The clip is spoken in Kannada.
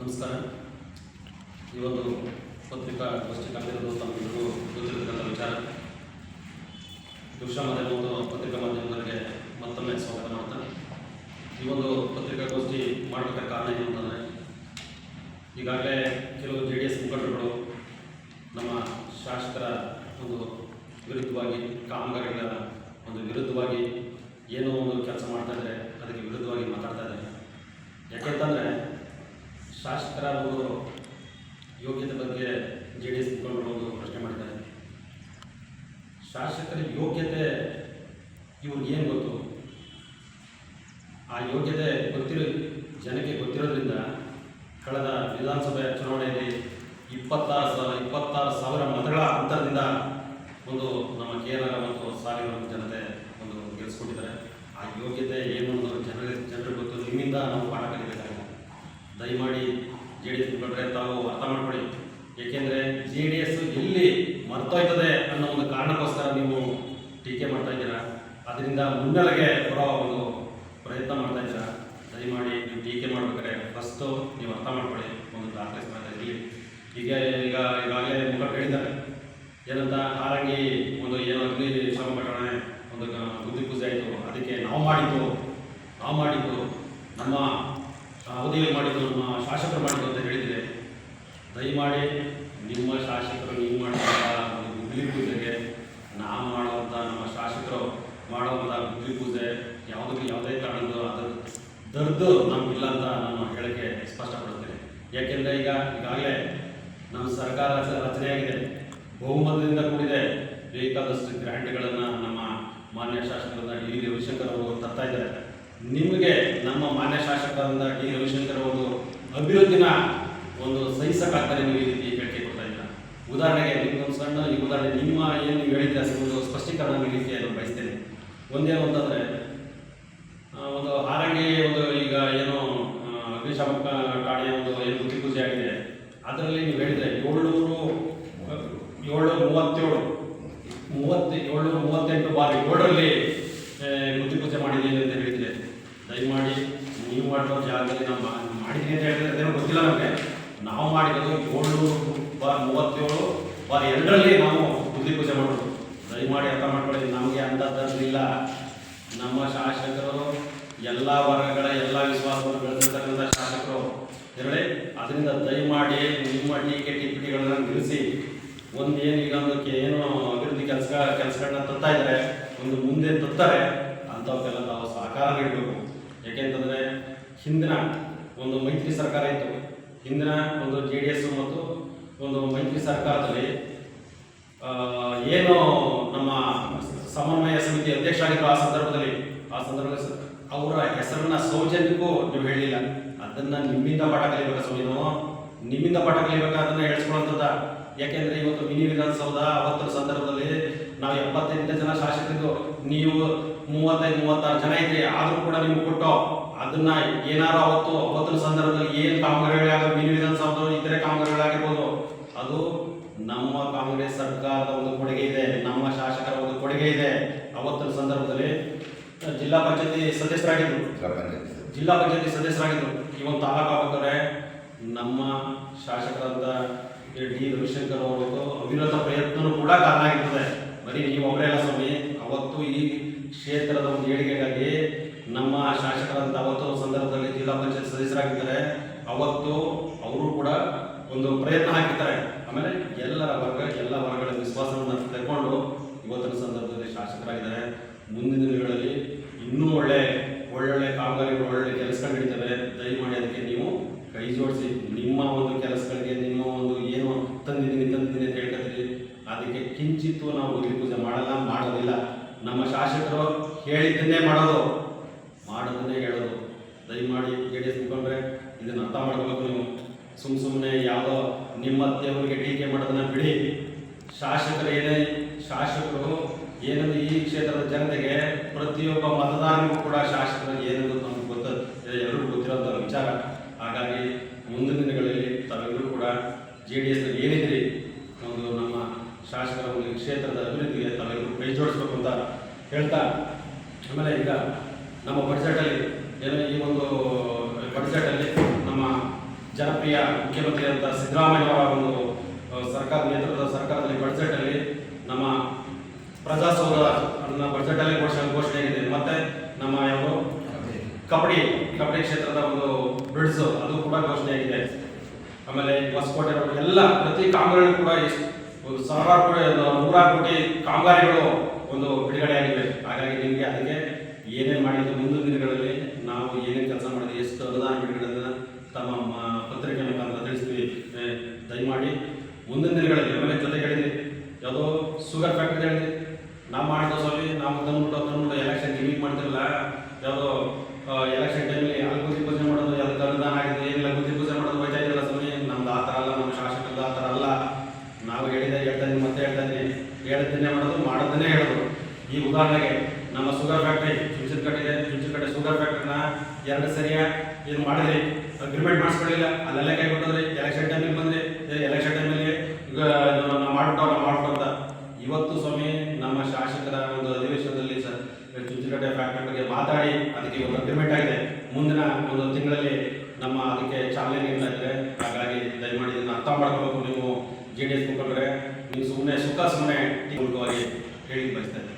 ನಮಸ್ಕಾರ. ಈ ಒಂದು ಪತ್ರಿಕಾ ಗೋಷ್ಠಿ ಕರೆದಿರೋದು ತಮಗೆಲ್ಲರಿಗೂ ಗೊತ್ತಿರತಕ್ಕಂಥ ವಿಚಾರ. ದೃಶ್ಯ ಒಂದು ಪತ್ರಿಕಾ ಮಾಧ್ಯಮದವರಿಗೆ ಮತ್ತೊಮ್ಮೆ ಸ್ವಾಗತ ಮಾಡ್ತಾ. ಈ ಒಂದು ಪತ್ರಿಕಾಗೋಷ್ಠಿ ಮಾಡಬೇಕಾದ ಕಾರಣ ಏನು ಅಂತಂದರೆ, ಈಗಾಗಲೇ ಕೆಲವು ಜೆ ಡಿ ಎಸ್ ಮುಖಂಡರುಗಳು ನಮ್ಮ ಶಾಸಕರ ಒಂದು ವಿರುದ್ಧವಾಗಿ, ಕಾಮಗಾರಿಗಳ ಒಂದು ವಿರುದ್ಧವಾಗಿ ಏನೋ ಒಂದು ಕೆಲಸ ಮಾಡ್ತಾ ಇದ್ದಾರೆ. ಅದಕ್ಕೆ ವಿರುದ್ಧವಾಗಿ ಮಾತಾಡ್ತಾ ಇದ್ದಾರೆ ಯಾಕೆಂತಂದರೆ ಶಾಸಕರ ಅವರು ಯೋಗ್ಯತೆ ಬಗ್ಗೆ ಜೆ ಡಿ ಎಸ್ ಮುಖಂಡರು ಪ್ರಶ್ನೆ ಮಾಡಿದ್ದಾರೆ. ಶಾಸಕರ ಯೋಗ್ಯತೆ ಇವ್ರಿಗೆ ಏನು ಗೊತ್ತು? ಆ ಯೋಗ್ಯತೆ ಗೊತ್ತಿರೋ ಜನಕ್ಕೆ ಗೊತ್ತಿರೋದ್ರಿಂದ ಕಳೆದ ವಿಧಾನಸಭೆ ಚುನಾವಣೆಯಲ್ಲಿ ಇಪ್ಪತ್ತಾರು ಸಾವಿರ ಇಪ್ಪತ್ತಾರು ಸಾವಿರ ಮತಗಳ ಅಂತರದಿಂದ ಒಂದು ನಮ್ಮ ಕೇರಳ ಮತ್ತು ಸಾವಿರ ಜನತೆ ಒಂದು ಗೆಲ್ಲಿಸ್ಕೊಂಡಿದ್ದಾರೆ ಆ ಯೋಗ್ಯತೆ ಏನು ನಿಮ್ಮಿಂದ ನಾವು ಪಾಠ ಕಲಿಬೇಕಾಗಿದೆ ದಯಮಾಡಿ ಜೆ ಡಿ ಎಸ್ ಮುಖಂಡರೆ, ತಾವು ಅರ್ಥ ಮಾಡ್ಕೊಳ್ಳಿ. ಏಕೆಂದರೆ ಜೆ ಡಿ ಎಸ್ ಎಲ್ಲಿ ಮರ್ತೋಯ್ತದೆ ಅನ್ನೋ ಒಂದು ಕಾರಣಕ್ಕೋಸ್ಕರ ನೀವು ಟೀಕೆ ಮಾಡ್ತಾ ಇದ್ದೀರಾ? ಅದರಿಂದ ಮುನ್ನೆಲೆಗೆ ಬರೋ ಒಂದು ಪ್ರಯತ್ನ ಮಾಡ್ತಾ ಇದ್ದೀರಾ? ದಯಮಾಡಿ ನೀವು ಟೀಕೆ ಮಾಡ್ಬೇಕಾದ್ರೆ ಫಸ್ಟು ನೀವು ಅರ್ಥ ಮಾಡ್ಕೊಳ್ಳಿ. ಒಂದು ದಾಖಲೆ ಸ್ಥಾನದಲ್ಲಿ ಈಗ ಈಗ ಈಗಾಗಲೇ ಮುಖ ಹೇಳಿದ್ದಾರೆ. ಏನಂತ? ಹಾಗಾಗಿ ಒಂದು ಏನೋ ಅಗ್ನಿ ಶ್ರಮ ಘಟನೆ ಒಂದು ಬುದ್ಧಿ ಪೂಜೆ ಆಯಿತು. ಅದಕ್ಕೆ ನಾವು ಮಾಡಿದ್ದು ನಾವು ಮಾಡಿದ್ದು ನಮ್ಮ ಅವಧಿಯಲ್ಲಿ ಮಾಡಿದ್ದು, ನಮ್ಮ ಶಾಸಕರು ಮಾಡಿದ್ದು ಅಂತ ಹೇಳಿದರೆ, ದಯಮಾಡಿ ನಿಮ್ಮ ಶಾಸಕರು ನೀವು ಮಾಡುವಂಥ ಗುದ್ಲಿ ಪೂಜೆಗೆ ನಾವು ಮಾಡುವಂಥ ನಮ್ಮ ಶಾಸಕರು ಮಾಡುವಂಥ ಗುದ್ಲಿ ಪೂಜೆ ಯಾವುದಕ್ಕೆ ಯಾವುದೇ ಕಾರಣದ್ದು ಅದರ ದರ್ದು ನಮಗಿಲ್ಲ ಅಂತ ನಾನು ಹೇಳಕ್ಕೆ ಸ್ಪಷ್ಟಪಡುತ್ತೇನೆ. ಯಾಕೆಂದರೆ ಈಗ ಈಗಾಗಲೇ ನಮ್ಮ ಸರ್ಕಾರ ರಚ- ರಚನೆಯಾಗಿದೆ ಬಹುಮತದಿಂದ ಕೂಡಿದೆ ಬೇಕಾದಷ್ಟು ಗ್ರ್ಯಾಂಟ್ಗಳನ್ನು ನಮ್ಮ ಮಾನ್ಯ ಶಾಸಕರಾದ ಡಿ ರವಿಶಂಕರ್ ಅವರು ತರ್ತಾ ಇದ್ದಾರೆ. ನಿಮಗೆ ನಮ್ಮ ಮಾನ್ಯ ಶಾಸಕರಾದ ಟಿ. ರವಿಶಂಕರ್ ಅವರು ಅಭಿವೃದ್ಧಿನ ಒಂದು ಸಹಿಸಕ್ಕಾಗ್ತಾರೆ ನೀವು ಈ ರೀತಿ ಹೇಳಿಕೆ ಕೊಡ್ತಾ ಇಲ್ಲ ಉದಾಹರಣೆಗೆ ನಿಮ್ಗೊಂದು ಸಣ್ಣ, ಈ ಉದಾಹರಣೆ ನಿಮ್ಮ ಏನು ನೀವು ಹೇಳಿದ್ರೆ ಅಸಲು ಒಂದು ಸ್ಪಷ್ಟೀಕರಣ ನೀಡಲಿಕ್ಕೆ ನಾನು ಬಯಸ್ತೇನೆ. ಒಂದೇನು ಅಂತಂದರೆ ಒಂದು ಹಾರಂಗಿ ಒಂದು ಈಗ ಏನು ಅಗ್ನಿಶಾಮಕ ಠಾಣೆಯ ಒಂದು ಏನು ಬುದ್ಧಿ ಪೂಜೆ ಆಗಿದೆ. ಅದರಲ್ಲಿ ನೀವು ಹೇಳಿದ್ರೆ ಏಳ್ನೂರು, ಏಳ್ನೂರ ಮೂವತ್ತೇಳು, ಮೂವತ್ತು, ಏಳ್ನೂರ ಮೂವತ್ತೆಂಟು ಬಾರಿ ಏಳರಲ್ಲಿ ಬುದ್ಧಿ ಪೂಜೆ ಮಾಡಿದ್ದೀನಿ ಅಂತ ಹೇಳಿದ್ರೆ ದಯಮಾಡಿ ನೀವು ಮಾಡಿರೋ ಜಾಗದಲ್ಲಿ ನಮ್ಮ ಮಾಡಿದ್ದೀನಿ ಅಂತ ಹೇಳಿದ್ರೆ ಗೊತ್ತಿಲ್ಲ ನಮಗೆ. ನಾವು ಮಾಡಿರೋದು ಏಳ್ನೂರು ಬಾರ್ ಮೂವತ್ತೇಳು ಬಾರ್ ಎರಡರಲ್ಲಿ ನಾವು ಬುದ್ಧಿ ಪೂಜೆ ಮಾಡೋದು ದಯಮಾಡಿ ಅರ್ಥ ಮಾಡ್ಕೊಳ್ಳಿ, ನಮಗೆ ಅಂಥದ್ದಿಲ್ಲ ನಮ್ಮ ಶಾಸಕರು, ಎಲ್ಲ ವರ್ಗಗಳ, ಎಲ್ಲ ವಿಶ್ವಾಸವನ್ನು ಬೆಳೆದಿರ್ತಕ್ಕಂಥ ಶಾಸಕರು ಹೇಳಿ ಅದರಿಂದ ದಯಮಾಡಿ ನಿಮ್ಮ ಟೀಕೆ, ಟಿಪ್ಪಣಿಗಳನ್ನು ನಿಲ್ಲಿಸಿ. ಒಂದು ಈಗ ಒಂದು ಏನು ಅಭಿವೃದ್ಧಿ ಕೆಲಸ ಕೆಲಸಗಳನ್ನ ತತ್ತಾ ಇದ್ದಾರೆ ಒಂದು ಮುಂದೆ ತತ್ತಾರೆ ಅಂಥವಕ್ಕೆಲ್ಲ ನಾವು ಸಹಕಾರ ನೀಡಬೇಕು. ಯಾಕೆಂತಂದರೆ ಹಿಂದಿನ ಒಂದು ಮೈತ್ರಿ ಸರ್ಕಾರ ಇತ್ತು. ಹಿಂದಿನ ಒಂದು ಜೆ ಡಿ ಎಸ್ ಮತ್ತು ಒಂದು ಮೈತ್ರಿ ಸರ್ಕಾರದಲ್ಲಿ ಏನು ನಮ್ಮ ಸಮನ್ವಯ ಸಮಿತಿ ಅಧ್ಯಕ್ಷ ಆಗಿದ್ರು ಆ ಸಂದರ್ಭದಲ್ಲಿ ಆ ಸಂದರ್ಭದಲ್ಲಿ ಅವರ ಹೆಸರನ್ನ ಸೌಜನ್ಯಕ್ಕೂ ನೀವು ಹೇಳಿಲ್ಲ. ಅದನ್ನ ನಿಮ್ಮಿಂದ ಪಾಠ ಕಲಿಬೇಕಾ ನಾವು ನಿಮ್ಮಿಂದ ಪಾಠ ಕಲಿಬೇಕಾ ಅದನ್ನು ಹೇಳ್ಸ್ಕೊಳ್ಳೋಂಥದ್ದ. ಯಾಕೆಂದ್ರೆ ಇವತ್ತು ಮಿನಿ ವಿಧಾನಸೌಧ ಅವತ್ತರ ಸಂದರ್ಭದಲ್ಲಿ ನಾವು ಎಪ್ಪತ್ತೆಂಟು ಜನ ಶಾಸಕರಿದ್ದು ನೀವು ಮೂವತ್ತೈದು ಮೂವತ್ತಾರು ಜನ ಇದ್ರಿ ಆದ್ರೂ ಕೂಡ ನಿಮ್ಗೆ ಕೊಟ್ಟು ಅದನ್ನ ಏನಾರು ಅವತ್ತು ಅವತ್ತಿನ ಸಂದರ್ಭದಲ್ಲಿ ಏನು ಕಾಮಗಾರಿಗಳಾಗ ಮಿನಿ ವಿಧಾನಸೌಧ ಇತರೆ ಕಾಮಗಾರಿಗಳಾಗಿರ್ಬೋದು ಅದು ನಮ್ಮ ಕಾಂಗ್ರೆಸ್ ಸರ್ಕಾರದ ಒಂದು ಕೊಡುಗೆ ಇದೆ ನಮ್ಮ ಶಾಸಕರ ಒಂದು ಕೊಡುಗೆ ಇದೆ. ಅವತ್ತಿನ ಸಂದರ್ಭದಲ್ಲಿ ಜಿಲ್ಲಾ ಪಂಚಾಯತಿ ಸದಸ್ಯರಾಗಿದ್ರು. ಜಿಲ್ಲಾ ಪಂಚಾಯತಿ ಸದಸ್ಯರಾಗಿದ್ರು. ಈ ಒಂದು ತಾಲೂಕು ಆಗ್ಬೇಕಾದ್ರೆ ನಮ್ಮ ಶಾಸಕರಾದ ಡಿ ರವಿಶಂಕರ್ ಅವರು ಅವಿರತ ಪ್ರಯತ್ನ ಕೂಡ ಕಾರಣ ಆಗಿರ್ತದೆ. ಬರೀ ನೀವು ಒಬ್ಬರೇ ಅಲ್ಲ ಸ್ವಾಮಿ, ಅವತ್ತು ಈ ಕ್ಷೇತ್ರದ ಒಂದು ಏಳಿಗೆಗಾಗಿ ನಮ್ಮ ಶಾಸಕರಂತ ಅವತ್ತು ಸಂದರ್ಭದಲ್ಲಿ ಜಿಲ್ಲಾ ಪಂಚಾಯತ್ ಸದಸ್ಯರಾಗಿದ್ದಾರೆ. ಅವತ್ತು ಅವರು ಕೂಡ ಒಂದು ಪ್ರಯತ್ನ ಹಾಕಿದ್ದಾರೆ. ಆಮೇಲೆ ಎಲ್ಲರ ವರ್ಗ, ಎಲ್ಲ ವರ್ಗಗಳ ವಿಶ್ವಾಸವನ್ನು ತೆಗೆದುಕೊಂಡು ಇವತ್ತಿನ ಸಂದರ್ಭದಲ್ಲಿ ಶಾಸಕರಾಗಿದ್ದಾರೆ. ಮುಂದಿನ ದಿನಗಳಲ್ಲಿ ಇನ್ನೂ ಒಳ್ಳೆ ಒಳ್ಳೊಳ್ಳೆ ಕಾಮಗಾರಿಗಳು ಒಳ್ಳೆ ಕೆಲಸಗಳು ನಡೀತವೆ ದಯಮಾಡಿ ಅದಕ್ಕೆ ನೀವು ಕೈ ಜೋಡಿಸಿ ನಿಮ್ಮ ಒಂದು ಕೆಲಸಗಳಿಗೆ ನಿಮ್ಮ ಒಂದು ಏನು ತಂದಿದ್ದೀನಿ ತಂದಿದ್ದೀನಿ ಅಂತ ಹೇಳ್ಕೊತೀರಿ ಅದಕ್ಕೆ ಕಿಂಚಿತ್ತು ನಾವು ಗುರಿ ಪೂಜೆ ಮಾಡಲ್ಲ ಮಾಡೋದಿಲ್ಲ ನಮ್ಮ ಶಾಸಕರು ಹೇಳಿದ್ದನ್ನೇ ಮಾಡೋದು, ಮಾಡೋದನ್ನೇ ಹೇಳೋದು. ದಯಮಾಡಿ ಜೆ ಡಿ ಎಸ್ ಮುಖಂಡ್ರೆ, ಇದನ್ನು ಅರ್ಥ ಮಾಡ್ಕೋಬೇಕು ನೀವು. ಸುಮ್ಮ ಸುಮ್ಮನೆ ಯಾವುದೋ ನಿಮ್ಮತ್ತೆ ಅವರಿಗೆ ಟೀಕೆ ಮಾಡೋದನ್ನ ಬಿಡಿ. ಶಾಸಕರು ಏನೇ, ಶಾಸಕರು ಏನಂದ್ರೆ ಈ ಕ್ಷೇತ್ರದ ಜನತೆಗೆ ಪ್ರತಿಯೊಬ್ಬ ಮತದಾರನಿಗೂ ಕೂಡ ಶಾಸಕರು ಏನಂದ್ರೆ ನಮ್ಗೆ ಗೊತ್ತ ಎಲ್ಲರಿಗೂ ಗೊತ್ತಿರೋಂಥ ವಿಚಾರ. ಹಾಗಾಗಿ ಮುಂದಿನ ದಿನಗಳಲ್ಲಿ ತಾವೆಲ್ಲರೂ ಕೂಡ ಜೆ ಡಿ ಎಸ್ ಏನಿದ್ರಿ ಒಂದು ನಮ್ಮ ಶಾಸಕರ ಒಂದು ಕ್ಷೇತ್ರದ ಅಭಿವೃದ್ಧಿಗೆ ತಾವೆಲ್ಲರೂ ಕೈ ಜೋಡಿಸ್ಬೇಕು ಅಂತ ಹೇಳ್ತಾ ಆಮೇಲೆ ಈಗ ನಮ್ಮ ಬಡ್ಜೆಟಲ್ಲಿ ಏನೋ ಈ ಒಂದು ಬಡ್ಜೆಟಲ್ಲಿ ನಮ್ಮ ಜನಪ್ರಿಯ ಮುಖ್ಯಮಂತ್ರಿ ಅಂತ ಸಿದ್ದರಾಮಯ್ಯ ಅವರ ಒಂದು ಸರ್ಕಾರ ನೇತೃತ್ವದ ಸರ್ಕಾರದಲ್ಲಿ ಬಡ್ಜೆಟಲ್ಲಿ ನಮ್ಮ ಪ್ರಜಾಸೌಧ ಅನ್ನ ಬಡ್ಜೆಟಲ್ಲಿ ಘೋಷಣೆ ಘೋಷಣೆ ಆಗಿದೆ ಮತ್ತೆ ನಮ್ಮ ಯಾವ ಕಬಡ್ಡಿ. ಕಬಡ್ಡಿ ಕ್ಷೇತ್ರದ ಒಂದು ಬ್ರಿಡ್ಸ್ ಅದು ಕೂಡ ಘೋಷಣೆ ಆಗಿದೆ. ಆಮೇಲೆ ಹೊಸಕೋಟೆ ಎಲ್ಲ ಪ್ರತಿ ಕಾಮಗಾರಿ ಕೂಡ ಎಷ್ಟು ಸಾವಿರಾರು ಕೋಟಿ ನೂರಾರು ಕೋಟಿ ಕಾಮಗಾರಿಗಳು ಒಂದು ಬಿಡುಗಡೆ ಆಗಿವೆ ಹಾಗಾಗಿ ನಿಮಗೆ ಅದಕ್ಕೆ ಏನೇನು ಮಾಡಿದ್ದು ಮುಂದಿನ ದಿನಗಳಲ್ಲಿ ನಾವು ಏನೇನು ಕೆಲಸ ಮಾಡಿದ್ವಿ, ಎಷ್ಟು ಅನುದಾನ ಬಿಡುಗಡೆ ತಮ್ಮ ಪತ್ರಿಕೆ ಮುಖಾಂತರ ತಿಳಿಸ್ತೀವಿ ದಯಮಾಡಿ ಮುಂದಿನ ದಿನಗಳಲ್ಲಿ ಆಮೇಲೆ ಜೊತೆ ಹೇಳಿದ್ವಿ ಯಾವುದೋ ಶುಗರ್ ಫ್ಯಾಕ್ಟ್ರಿ ಹೇಳಿದ್ವಿ ನಾವು ಮಾಡಿದ ಸ್ವಾಮಿ ನಾವು ತಂದ್ಬಿಟ್ಟು ತಂದ್ಬಿಟ್ಟು ಎಲೆಕ್ಷನ್ ಗಿಮಿಕ್ ಮಾಡ್ತಿರಲ್ಲ ಯಾವುದೋ ಎಲೆಕ್ಷನ್ ಟೈಮಲ್ಲಿ ಅಲ್ಲಿ ಗುದ್ದಿ ಪೂಜೆ ಮಾಡೋದು ಅದಕ್ಕೆ ಅನುದಾನ ಆಗಿದೆ ಏನಿಲ್ಲ ಗುದ್ದಿ ಪೂಜೆ ಮಾಡೋದು ಹೋಯ್ತಾ ಇದ್ದಿಲ್ಲ ಸ್ವಾಮಿ ನಮ್ದು ಆ ಥರ ಅಲ್ಲ ನಮ್ಮ ಶಾಸಕರದ ಆ ಥರ ಅಲ್ಲ ನಾವು ಹೇಳಿದೆ ಹೇಳ್ತಾ ಇದ್ದೀನಿ ಮತ್ತೆ ಹೇಳ್ತಾ ಇದ್ದೀನಿ ಹೇಳಿದ್ದನ್ನೇ ಮಾಡೋದು, ಮಾಡೋದನ್ನೇ ಹೇಳೋದು ಈ ಉದಾಹರಣೆಗೆ ನಮ್ಮ sugar factory Chunchanakatte Chunchanakatte sugar ಫ್ಯಾಕ್ಟ್ರಿನ ಎರಡು ಸರಿಯ ಏನು ಮಾಡಿದ್ರಿ? ಅಗ್ರಿಮೆಂಟ್ ಮಾಡಿಸ್ಕೊಳ್ಳಿಲ್ಲ ಅಲ್ಲೆಲ್ಲ ಕೈ ಕೊಟ್ಟಿದ್ರಿ. ಎಲೆಕ್ಷನ್ ಟೈಮಿಗೆ ಬಂದ್ರಿ. ಎಲೆಕ್ಷನ್ ಟೈಮಲ್ಲಿ ಈಗ ನಾವು ಮಾಡ್ಬಿಟ್ಟು ನಾವು ಇವತ್ತು ಸ್ವಾಮಿ, ನಮ್ಮ ಶಾಸಕರ ಒಂದು ಅಧಿವೇಶನದಲ್ಲಿ ಸರ್ ಚುಂಚನಕಟ್ಟೆ ಫ್ಯಾಕ್ಟ್ರಿ ಬಗ್ಗೆ ಮಾತಾಡಿ, ಅದಕ್ಕೆ ಒಂದು ಅಗ್ರಿಮೆಂಟ್ ಆಗಿದೆ. ಮುಂದಿನ ಒಂದು ತಿಂಗಳಲ್ಲಿ ನಮ್ಮ ಅದಕ್ಕೆ ಚಾಲನೆ ಇದ್ದಾರೆ. ಹಾಗಾಗಿ ದಯಮಾಡಿ ಇದನ್ನು ಅರ್ಥ ಮಾಡ್ಕೋಬೇಕು ನೀವು. ಜೆ ಡಿ ಎಸ್ ಮುಖಂಡರೆ ಸುಮ್ಮನೆ ಸುಖ ಸುಮ್ಮನೆ ಮೂಲಕವಾಗಿ ಹೇಳಿ ಬಯಸ್ತಾ ಇದ್ದಾರೆ